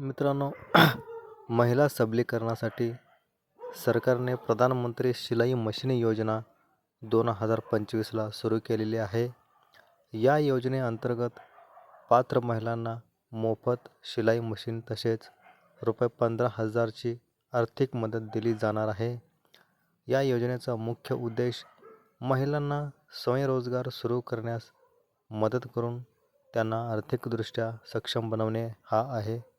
मित्रांनो महिला सबलीकरणासाठी सरकारने प्रधानमंत्री शिलाई मशीन योजना दोन हजार पंचवीसला सुरू केलेली आहे. या योजनेअंतर्गत पात्र महिलांना मोफत शिलाई मशीन तसेच रुपये पंधरा हजारची आर्थिक मदत दिली जाणार आहे. या योजनेचा मुख्य उद्देश महिलांना स्वयंरोजगार सुरू करण्यास मदत करून त्यांना आर्थिकदृष्ट्या सक्षम बनवणे हा आहे.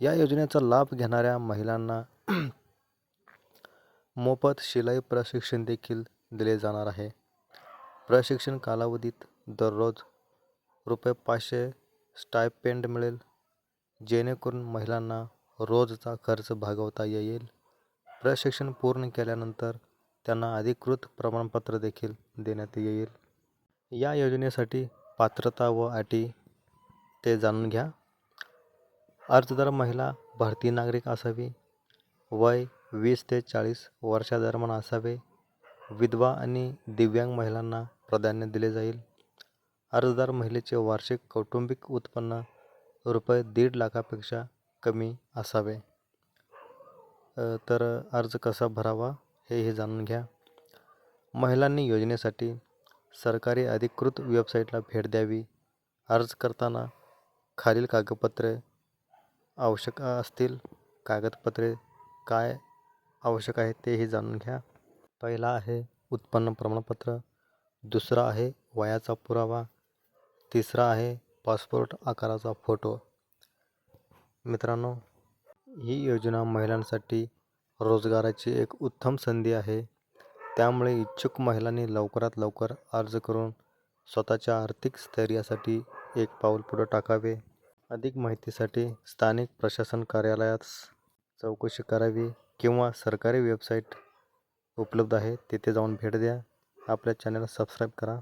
या योजनेचा लाभ घेणाऱ्या महिलांना मोफत शिलाई प्रशिक्षण देखील दिले जाणार आहे. प्रशिक्षण कालावधीत दररोज रुपये पाचशे स्टायपेंड मिळेल जेणेकरून महिलांना रोजचा खर्च भागवता येईल. प्रशिक्षण पूर्ण केल्यानंतर त्यांना अधिकृत प्रमाणपत्र देखील देण्यात येईल. या योजनेसाठी पात्रता व अटी ते जाणून घ्या. अर्जदार महिला भारतीय नागरिक असावी. वय वीस ते चाळीस वर्षादरम्यान असावे. विधवा आणि दिव्यांग महिलांना प्राधान्य दिले जाईल. अर्जदार महिलेचे वार्षिक कौटुंबिक उत्पन्न रुपये दीड लाखापेक्षा कमी असावे. तर अर्ज कसा भरावा हे हे जाणून घ्या. महिलांनी योजनेसाठी सरकारी अधिकृत वेबसाईटला भेट द्यावी. अर्ज करताना खालील कागदपत्रे आवश्यक असतील? कागदपत्रे काय आवश्यक आहे तेही जाणून घ्या. पहिला आहे उत्पन्न प्रमाणपत्र. दुसरा आहे वयाचा पुरावा. तिसरा आहे पासपोर्ट आकाराचा फोटो. मित्रांनो ही योजना महिलांसाठी रोजगाराची एक उत्तम संधी आहे. त्यामुळे इच्छुक महिलांनी लवकरात लवकर अर्ज करून स्वतःच्या आर्थिक स्थैर्यासाठी एक पाऊल पुढं टाकावे. अधिक माहितीसाठी स्थानिक प्रशासन कार्यालयात चौकशी करावी किंवा सरकारी वेबसाईट उपलब्ध आहे तिथे जाऊन भेट द्या. आपल्या चॅनलला सबस्क्राईब करा.